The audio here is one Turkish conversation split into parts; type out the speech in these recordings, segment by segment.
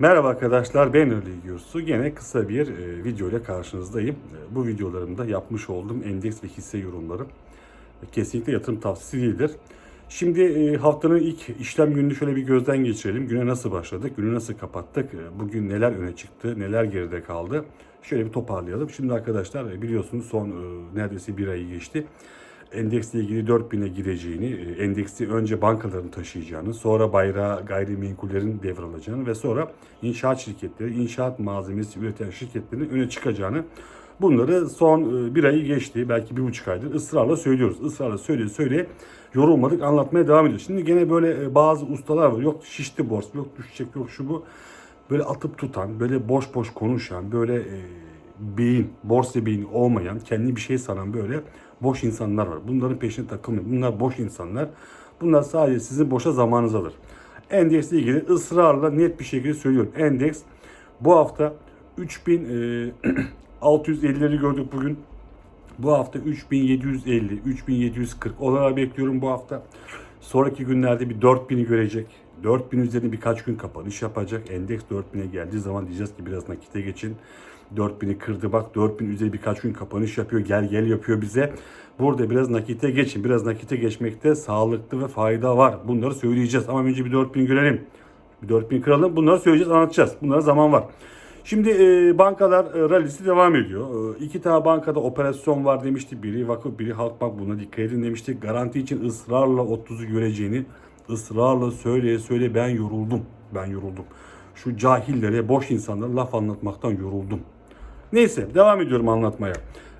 Merhaba arkadaşlar ben Ali Gürsu. Gene kısa bir e, video ile karşınızdayım. E, bu videolarımda yapmış olduğum endeks ve hisse yorumları e, kesinlikle yatırım tavsiyesi değildir. Şimdi e, haftanın ilk işlem gününü şöyle bir gözden geçirelim. Güne nasıl başladık, günü nasıl kapattık, e, bugün neler öne çıktı, neler geride kaldı. Şöyle bir toparlayalım. Şimdi arkadaşlar e, biliyorsunuz son e, neredeyse bir ayı geçti endeksle ilgili 4000'e gireceğini, e, endeksi önce bankaların taşıyacağını, sonra bayrağı gayrimenkullerin devralacağını ve sonra inşaat şirketleri, inşaat malzemesi üreten şirketlerin öne çıkacağını bunları son e, bir ayı geçti, belki bir buçuk aydır ısrarla söylüyoruz. Israrla söyle söyle yorulmadık anlatmaya devam ediyoruz. Şimdi gene böyle e, bazı ustalar var. Yok şişti borsa, yok düşecek, yok şu bu. Böyle atıp tutan, böyle boş boş konuşan, böyle beyin, borsa beyni olmayan, kendi bir şey sanan böyle boş insanlar var. Bunların peşine takılmayın. Bunlar boş insanlar. Bunlar sadece sizin boşa zamanınızı alır. Endeksle ilgili ısrarla net bir şekilde söylüyorum. Endeks bu hafta 3650'leri gördük bugün. Bu hafta 3750, 3740 olarak bekliyorum bu hafta. Sonraki günlerde bir 4000'i görecek. 4000 üzerine birkaç gün kapanış yapacak. Endeks 4000'e geldiği zaman diyeceğiz ki biraz nakite geçin. 4000'i kırdı bak 4000 üzeri birkaç gün kapanış yapıyor. Gel gel yapıyor bize. Burada biraz nakite geçin. Biraz nakite geçmekte sağlıklı ve fayda var. Bunları söyleyeceğiz. Ama önce bir 4000 görelim. Bir 4000 kıralım. Bunları söyleyeceğiz, anlatacağız. Bunlara zaman var. Şimdi e, bankalar e, rallisi devam ediyor. E, iki tane bankada operasyon var demişti. Biri vakıf, biri Halkbank. Buna dikkat edin demişti. Garanti için ısrarla 30'u göreceğini ısrarla söyleye söyle ben yoruldum. Ben yoruldum. Şu cahillere, boş insanlara laf anlatmaktan yoruldum. Neyse devam ediyorum anlatmaya.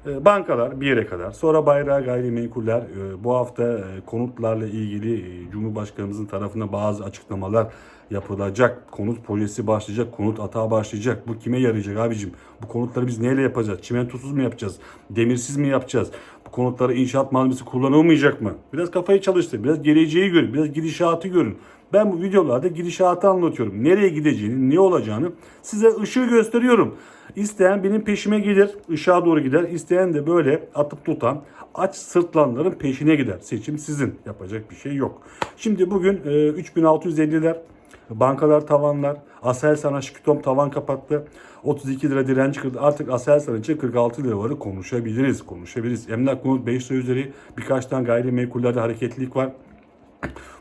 E, Bankalar bir yere kadar. Sonra bayrağı gayrimenkuller. e, Bu hafta e, konutlarla ilgili e, Cumhurbaşkanımızın tarafına bazı açıklamalar yapılacak. Konut projesi başlayacak. Konut atağı başlayacak. Bu kime yarayacak abicim? Bu konutları biz neyle yapacağız? Çimentosuz mu yapacağız? Demirsiz mi yapacağız? Konutlara inşaat malzemesi kullanılmayacak mı? Biraz kafayı çalıştır. Biraz geleceği görün. Biraz gidişatı görün. Ben bu videolarda gidişatı anlatıyorum. Nereye gideceğini, ne olacağını size ışığı gösteriyorum. İsteyen benim peşime gelir, ışığa doğru gider. İsteyen de böyle atıp tutan aç sırtlanların peşine gider. Seçim sizin. Yapacak bir şey yok. Şimdi bugün e, 3650'ler Bankalar tavanlar. Aselsan Aşkütom tavan kapattı. 32 lira direnç kırdı. Artık Aselsan için 46 lira varı konuşabiliriz. Konuşabiliriz. Emlak konut 5 lira üzeri birkaç tane gayrimenkullerde hareketlilik var.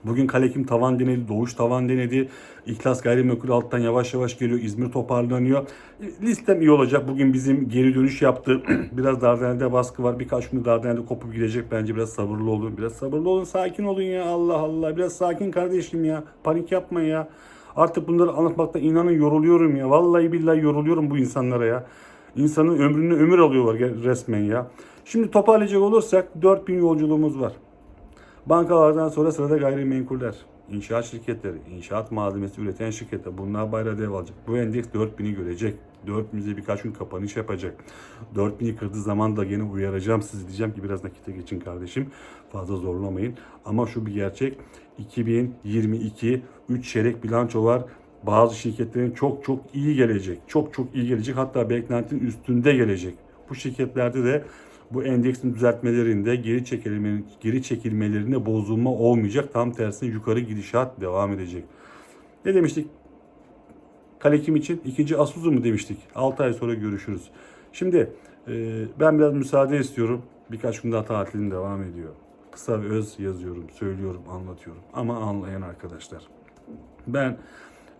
Bugün Kalekim tavan denedi, Doğuş tavan denedi. İhlas gayrimenkul alttan yavaş yavaş geliyor. İzmir toparlanıyor. E, Listem iyi olacak. Bugün bizim geri dönüş yaptı. biraz Dardanel'de baskı var. Birkaç günde Dardanel'de kopup gidecek. Bence biraz sabırlı olun. Biraz sabırlı olun. Sakin olun ya. Allah Allah. Biraz sakin kardeşim ya. Panik yapma ya. Artık bunları anlatmakta inanın yoruluyorum ya. Vallahi billahi yoruluyorum bu insanlara ya. İnsanın ömrünü ömür alıyorlar resmen ya. Şimdi toparlayacak olursak 4000 yolculuğumuz var. Bankalardan sonra sırada gayrimenkuller, inşaat şirketleri, inşaat malzemesi üreten şirketler bunlar bayrağı dev alacak. Bu endeks 4000'i görecek. 4000'e birkaç gün kapanış yapacak. 4000'i kırdığı zaman da yine uyaracağım sizi diyeceğim ki biraz nakite geçin kardeşim. Fazla zorlamayın. Ama şu bir gerçek. 2022 3 çeyrek bilanço var. Bazı şirketlerin çok çok iyi gelecek. Çok çok iyi gelecek. Hatta beklentinin üstünde gelecek. Bu şirketlerde de bu endeksin düzeltmelerinde geri çekilme, geri çekilmelerinde bozulma olmayacak. Tam tersine yukarı gidişat devam edecek. Ne demiştik? Kalekim için ikinci Asuzu mu demiştik? 6 ay sonra görüşürüz. Şimdi e, ben biraz müsaade istiyorum. Birkaç gün daha tatilim devam ediyor. Kısa ve öz yazıyorum, söylüyorum, anlatıyorum. Ama anlayan arkadaşlar. Ben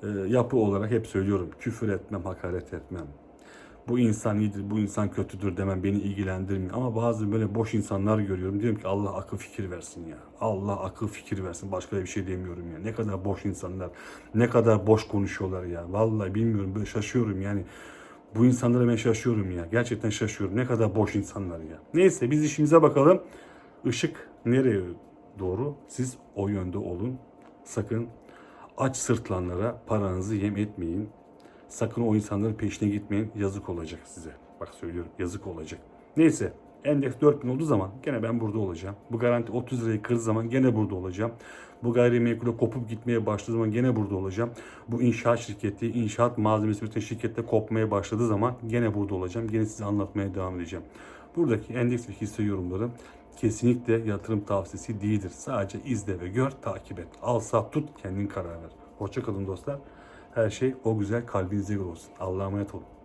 e, yapı olarak hep söylüyorum. Küfür etmem, hakaret etmem bu insan iyidir, bu insan kötüdür demem beni ilgilendirmiyor. Ama bazı böyle boş insanlar görüyorum. Diyorum ki Allah akıl fikir versin ya. Allah akıl fikir versin. Başka bir şey demiyorum ya. Ne kadar boş insanlar, ne kadar boş konuşuyorlar ya. Vallahi bilmiyorum böyle şaşıyorum yani. Bu insanlara ben şaşıyorum ya. Gerçekten şaşıyorum. Ne kadar boş insanlar ya. Neyse biz işimize bakalım. Işık nereye doğru? Siz o yönde olun. Sakın aç sırtlanlara paranızı yem etmeyin. Sakın o insanların peşine gitmeyin. Yazık olacak size. Bak söylüyorum yazık olacak. Neyse endeks 4000 olduğu zaman gene ben burada olacağım. Bu garanti 30 lirayı kırdığı zaman gene burada olacağım. Bu gayrimenkule kopup gitmeye başladığı zaman gene burada olacağım. Bu inşaat şirketi, inşaat malzemesi bütün şirkette kopmaya başladığı zaman gene burada olacağım. Gene size anlatmaya devam edeceğim. Buradaki endeks ve hisse yorumları kesinlikle yatırım tavsiyesi değildir. Sadece izle ve gör, takip et. Al sat tut, kendin karar ver. Hoşçakalın dostlar. Her şey o güzel kalbinizde olsun. Allah'a emanet olun.